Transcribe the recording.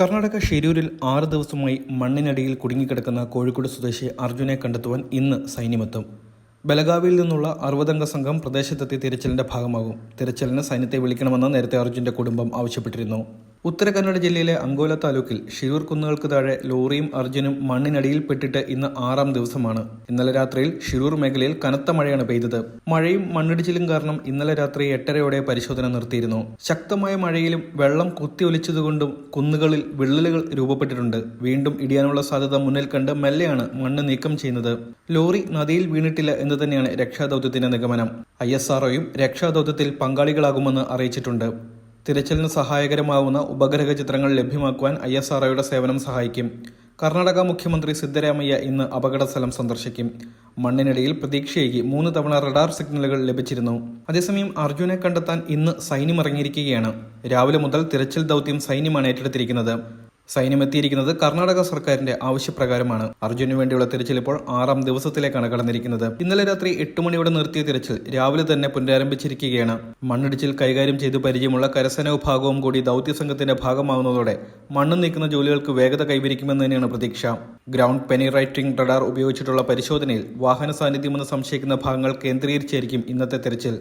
കർണാടക ഷിരൂരിൽ ആറ് ദിവസമായി മണ്ണിനടിയിൽ കുടുങ്ങിക്കിടക്കുന്ന കോഴിക്കോട് സ്വദേശി അർജുനെ കണ്ടെത്തുവാൻ ഇന്ന് സൈന്യമെത്തും. ബലഗാവിയിൽ നിന്നുള്ള അറുപതംഗ സംഘം പ്രദേശത്തെത്തി തിരച്ചിലിന്റെ ഭാഗമാകും. തിരച്ചിലിന് സൈന്യത്തെ വിളിക്കണമെന്ന് നേരത്തെ അർജുന്റെ കുടുംബം ആവശ്യപ്പെട്ടിരുന്നു. ഉത്തര കന്നഡ ജില്ലയിലെ അങ്കോല താലൂക്കിൽ ഷിരൂർ കുന്നുകൾക്ക് താഴെ ലോറിയും അർജുനും മണ്ണിനടിയിൽപ്പെട്ടിട്ട് ഇന്ന് ആറാം ദിവസമാണ്. ഇന്നലെ രാത്രിയിൽ ഷിരൂർ മേഖലയിൽ കനത്ത മഴയാണ് പെയ്തത്. മഴയും മണ്ണിടിച്ചിലും കാരണം ഇന്നലെ രാത്രി എട്ടരയോടെ പരിശോധന നിർത്തിയിരുന്നു. ശക്തമായ മഴയിലും വെള്ളം കുത്തിയൊലിച്ചതുകൊണ്ടും കുന്നുകളിൽ വിള്ളലുകൾ രൂപപ്പെട്ടിട്ടുണ്ട്. വീണ്ടും ഇടിയാനുള്ള സാധ്യത മുന്നിൽ കണ്ട് മെല്ലെയാണ് മണ്ണ് നീക്കം ചെയ്യുന്നത്. ലോറി നദിയിൽ വീണിട്ടില്ല എന്ന് തന്നെയാണ് രക്ഷാദൌത്യത്തിന്റെ നിഗമനം. ഐ എസ് ആർഒയും രക്ഷാദൌത്യത്തിൽ പങ്കാളികളാകുമെന്ന് അറിയിച്ചിട്ടുണ്ട്. തിരച്ചിലിന് സഹായകരമാവുന്ന ഉപഗ്രഹ ചിത്രങ്ങൾ ലഭ്യമാക്കുവാൻ ഐ എസ് ആർഒയുടെ സേവനം സഹായിക്കും. കർണാടക മുഖ്യമന്ത്രി സിദ്ധരാമയ്യ ഇന്ന് അപകട സ്ഥലം സന്ദർശിക്കും. മണ്ണിനിടയിൽ പ്രതീക്ഷയേകി മൂന്ന് തവണ റഡാർ സിഗ്നലുകൾ ലഭിച്ചിരുന്നു. അതേസമയം അർജുനെ കണ്ടെത്താൻ ഇന്ന് സൈന്യം ഇറങ്ങിയിരിക്കുകയാണ്. രാവിലെ മുതൽ തിരച്ചിൽ ദൗത്യം സൈന്യമാണ് ഏറ്റെടുത്തിരിക്കുന്നത്. സൈന്യം എത്തിയിരിക്കുന്നത് കർണാടക സർക്കാരിന്റെ ആവശ്യപ്രകാരമാണ്. അർജുനു വേണ്ടിയുള്ള തിരച്ചിൽ ഇപ്പോൾ ആറാം ദിവസത്തിലേക്കാണ് കടന്നിരിക്കുന്നത്. ഇന്നലെ രാത്രി എട്ട് മണിയോടെ നിർത്തിയ തിരച്ചിൽ രാവിലെ തന്നെ പുനരാരംഭിച്ചിരിക്കുകയാണ്. മണ്ണിടിച്ചിൽ കൈകാര്യം ചെയ്ത് പരിചയമുള്ള കരസേന വിഭാഗവും കൂടി ദൗത്യ സംഘത്തിന്റെ ഭാഗമാവുന്നതോടെ മണ്ണ് നീക്കുന്ന ജോലികൾക്ക് വേഗത കൈവരിക്കുമെന്ന് തന്നെയാണ് പ്രതീക്ഷ. ഗ്രൗണ്ട് പെനിറൈറ്റിംഗ് റഡാർ ഉപയോഗിച്ചിട്ടുള്ള പരിശോധനയിൽ വാഹന സാന്നിധ്യമെന്ന് സംശയിക്കുന്ന ഭാഗങ്ങൾ കേന്ദ്രീകരിച്ചായിരിക്കും ഇന്നത്തെ തിരച്ചിൽ.